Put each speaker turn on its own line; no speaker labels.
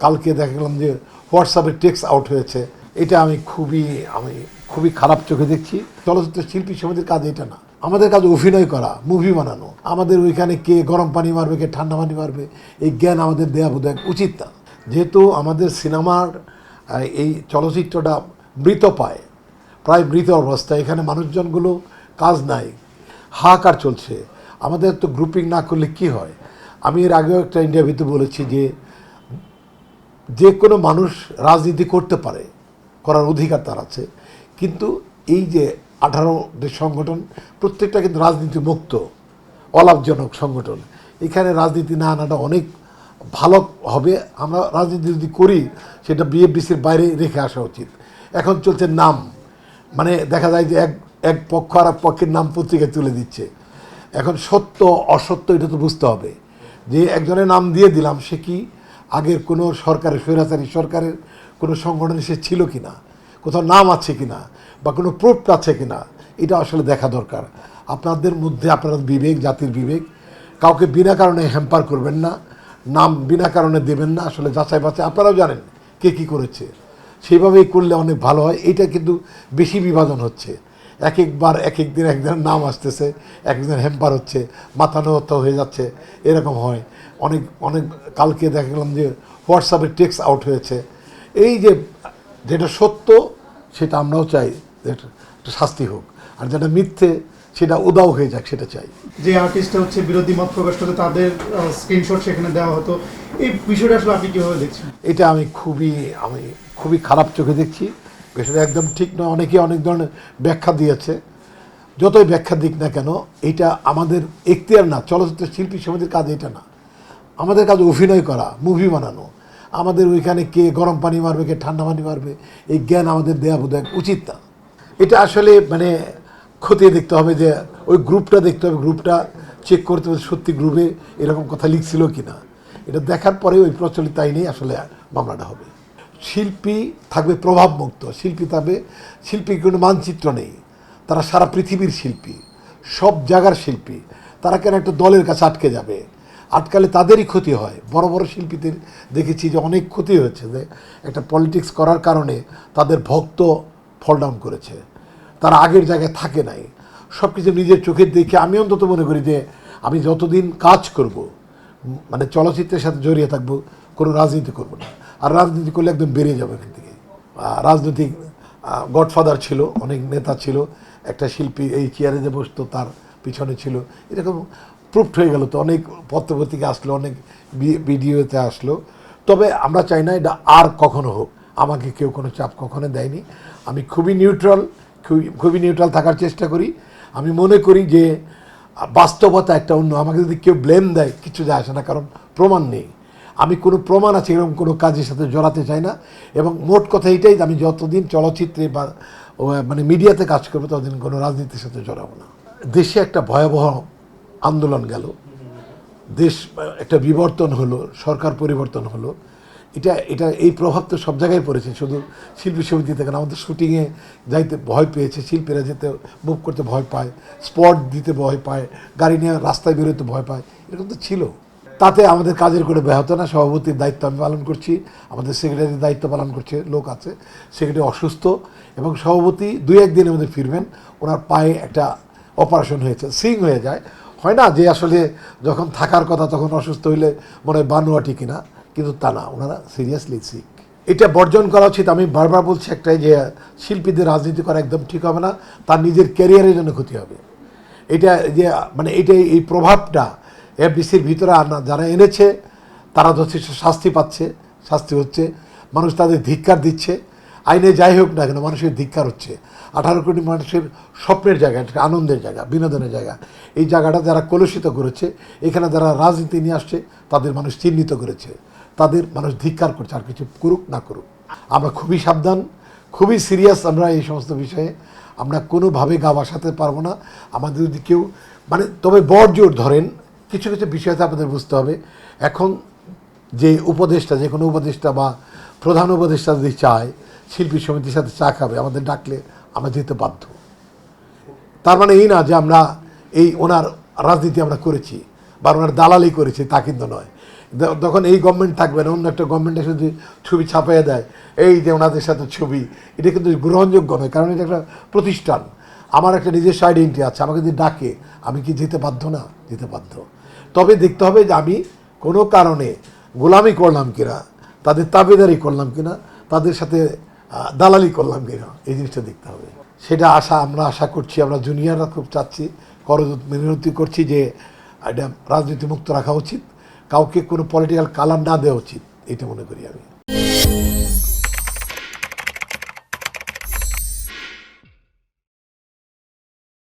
কালকে দেখলাম যে হোয়াটসঅ্যাপে টেক্সট আউট হয়েছে। এটা আমি খুবই আমি খুবই খারাপ চোখে দেখছি। চলচ্চিত্র শিল্পী সমিতির কাজ এটা না। আমাদের কাজ অভিনয় করা মুভি বানানো। আমাদের ওইখানে কে গরম পানি মারবে, কে ঠান্ডা পানি মারবে, এই জ্ঞান আমাদের দেয়া বোধ উচিত না। যেহেতু আমাদের সিনেমার এই চলচ্চিত্রটা মৃত পায়, প্রায় মৃত অবস্থা। এখানে মানুষজনগুলো কাজ নাই, হাহাকার চলছে। আমাদের তো গ্রুপিং না করলে কি হয়? আমি এর আগেও একটা ইন্টারভিউতে বলেছি যে যে কোনো মানুষ রাজনীতি করতে পারে, করার অধিকার তার আছে। কিন্তু এই যে আঠারো দেশ সংগঠন, প্রত্যেকটা কিন্তু রাজনীতি মুক্ত, অলাভজনক সংগঠন। এখানে রাজনীতি না আনাটা অনেক ভালো হবে। আমরা রাজনীতি যদি করি, সেটা বিএফডিসির বাইরে রেখে আসা উচিত। এখন চলছে নাম। মানে দেখা যায় যে এক এক পক্ষ আর এক পক্ষের নাম পত্রিকায় তুলে দিচ্ছে। এখন সত্য, অসত্য এটা তো বুঝতে হবে। যে একজনের নাম দিয়ে দিলাম, সে কি আগের কোনো সরকারের স্বৈরাচারী সরকারের কোনো সংগঠনে সে ছিল কি না কোথাও নাম আছে কি না বা কোনো প্রুফ আছে কি না এটা আসলে দেখা দরকার। আপনাদের মধ্যে আপনার বিবেক, জাতির বিবেক। কাউকে বিনা কারণে হ্যাম্পার করবেন না। নাম বিনা কারণে দেবেন না। আসলে যাচাই বাছাই আপনারাও জানেন কে কী করেছে। সেইভাবেই করলে অনেক ভালো হয়। এটা কিন্তু বেশি বিভাজন হচ্ছে। এক একবার এক এক দিন একজনের নাম আসতেছে এক একজন হ্যাম্পার হচ্ছে মাথা নত হয়ে যাচ্ছে এরকম হয়। অনেক অনেক কালকে দেখলাম যে হোয়াটসঅ্যাপে টেক্স আউট হয়েছে। এই যে যেটা সত্য সেটা আমরাও চাই একটা শাস্তি হোক। আর যেটা মিথ্যে সেটা উদাও হয়ে যাক সেটা চাই।
যে আর্টিস্টটা হচ্ছে বিরোধী মত প্রকাশ করতে তাদের স্ক্রিনশট সেখানে দেওয়া হতো এই বিষয়টা আসলে আপনি কীভাবে দেখছেন?
এটা আমি খুবই আমি খুবই খারাপ চোখে দেখছি। বিষয়টা একদম ঠিক নয়। অনেকে অনেক ধরনের ব্যাখ্যা দিয়েছে। যতই ব্যাখ্যা দিক না কেন, এটা আমাদের এখতিয়ার না। চলচ্চিত্র শিল্পী সমিতির কাজ এটা না। আমাদের কাজ অভিনয় করা মুভি বানানো। আমাদের ওইখানে কে গরম পানি মারবে, কে ঠান্ডা পানি মারবে, এই জ্ঞান আমাদের দেয়া বোধ উচিত না। এটা আসলে মানে খতিয়ে দেখতে হবে যে, ওই গ্রুপটা দেখতে হবে, গ্রুপটা চেক করতে হবে সত্যি গ্রুপে এরকম কথা লিখছিল কি না এটা দেখার পরে ওই প্রচলিত আইনেই আসলে মামলাটা হবে। শিল্পী থাকবে প্রভাবমুক্ত, শিল্পী থাকবে, শিল্পীর কোনো মানচিত্র নেই। তারা সারা পৃথিবীর শিল্পী, সব জায়গার শিল্পী। তারা কেন একটা দলের কাছে আটকে যাবে? আটকালে তাদেরই ক্ষতি হয়। বড় বড় শিল্পীদের দেখেছি যে অনেক ক্ষতি হয়েছে যে একটা পলিটিক্স করার কারণে তাদের ভক্ত ফল ডাউন করেছে। তারা আগের জায়গায় থাকে নাই। সব কিছু নিজের চোখের দেখে আমি অন্তত মনে করি যে আমি যতদিন কাজ করব মানে চলচ্চিত্রের সাথে জড়িয়ে থাকব, কোনো রাজনীতি করব না। আর রাজনীতি করলে একদম বেরিয়ে যাবে এখান থেকে। রাজনৈতিক গডফাদার ছিল, অনেক নেতা ছিল, একটা শিল্পী এই চেয়ারে যে বসতো, তার পিছনে ছিল। এরকম প্রুফড হয়ে গেল তো, অনেক পত্রপত্রিকা আসলো, অনেক ভিডিওতে আসলো। তবে আমরা চাই না এটা আর কখনো হোক। আমাকে কেউ কোনো চাপ কখনো দেয়নি। আমি খুবই নিউট্রাল খুবই খুবই নিউট্রাল থাকার চেষ্টা করি। আমি মনে করি যে বাস্তবতা একটা অন্য। আমাকে যদি কেউ ব্লেম দেয়, কিছু যায় আসে না, কারণ প্রমাণ নেই। আমি কোনো প্রমাণ আছে, এরকম কোনো কাজের সাথে জড়াতে চাই না। এবং মোট কথা এটাই আমি যতদিন চলচ্চিত্রে বা মানে মিডিয়াতে কাজ করব, ততদিন কোনো রাজনীতির সাথে জড়াবো না। দেশে একটা ভয়াবহ আন্দোলন গেল। দেশ, একটা বিবর্তন হলো, সরকার পরিবর্তন হলো। এটা এটা, এই প্রভাব তো সব জায়গায় পড়েছে। শুধু শিল্পী সমিতি থেকে না, আমাদের শুটিংয়ে যাইতে ভয় পেয়েছে, শিল্পীরা যেতে, মুভ করতে ভয় পায়, স্পট দিতে ভয় পায়, গাড়ি নিয়ে রাস্তায় বেরোতে ভয় পায়, এরকম তো ছিল। তাতে আমাদের কাজের করে ব্যাহত না। সভাপতির দায়িত্ব আমি পালন করছি, আমাদের সেক্রেটারির দায়িত্ব পালন করছে, লোক আছে। সেক্রেটারি অসুস্থ এবং সভাপতি দুই একদিনের মধ্যে ফিরবেন। ওনার পায়ে একটা অপারেশন হয়েছে সিং হয়ে যায়। হয় না যে আসলে যখন থাকার কথা তখন অসুস্থ হইলে মনে হয় বানুয়াটি কিনা, কিন্তু তা না। ওনারা সিরিয়াসলি সিক এটা বর্জন করা উচিত। আমি বারবার বলছি একটাই যে, শিল্পীদের রাজনীতি করা একদম ঠিক হবে না। তার নিজের ক্যারিয়ারের জন্য ক্ষতি হবে। এটা যে মানে এটা এই প্রভাবটা এফডিসির ভিতরে আনা যারা এনেছে, তারা যথেষ্ট শাস্তি পাচ্ছে। শাস্তি হচ্ছে, মানুষ তাদের ধিক্কার দিচ্ছে। আইনে যাই হোক না কেন, মানুষের ধিক্কার হচ্ছে। আঠারো কোটি মানুষের স্বপ্নের জায়গা আনন্দের জায়গা, বিনোদনের জায়গা। এই জায়গাটা যারা কলুষিত করেছে, এখানে যারা রাজনীতি নিয়ে আসছে, তাদের মানুষ চিহ্নিত করেছে। তাদের মানুষ ধিক্কার করছে, আর কিছু করুক না করুক। আমরা খুবই সাবধান, খুবই সিরিয়াস আমরা এই সমস্ত বিষয়ে। আমরা কোনোভাবে গা বাসাতে পারব না। আমাদের যদি কেউ মানে তবে বড়জোর ধরেন কিছু কিছু বিষয় তো আপনাদের বুঝতে হবে। এখন যে উপদেষ্টা, যে কোনো উপদেষ্টা বা প্রধান উপদেষ্টা যদি চায়, শিল্পী সমিতির সাথে চা খাবে, আমাদের ডাকলে আমরা যেতে বাধ্য। তার মানে এই না যে আমরা এই ওনার রাজনীতি আমরা করেছি বা ওনার দালালি করেছি, তা কিন্তু নয়। তখন এই গভর্নমেন্ট থাকবে না, অন্য একটা গভর্নমেন্ট এসে যদি ছবি ছাপাইয়ে দেয়, এই যে ওনাদের সাথে ছবি, এটা কিন্তু গ্রহণযোগ্য নয়, কারণ এটা একটা প্রতিষ্ঠান। আমার একটা নিজস্ব আইডেন্টি আছে, আমাকে যদি ডাকে, আমি কি যেতে বাধ্য না? যেতে বাধ্য। তবে দেখতে হবে যে আমি কোনো কারণে গোলামি করলাম কিনা, তাদের তাবেদারি করলাম কিনা, তাদের সাথে দালালি করলাম কিনা, এই জিনিসটা দেখতে হবে। সেটা আশা, আমরা আশা করছি, আমরা জুনিয়ররা খুব চাচ্ছি করজ মেনতি করছি যে এটা রাজনীতি মুক্ত রাখা উচিত, কাউকে কোনো পলিটিক্যাল কালার না দেওয়া উচিত, এটা মনে করি আমি।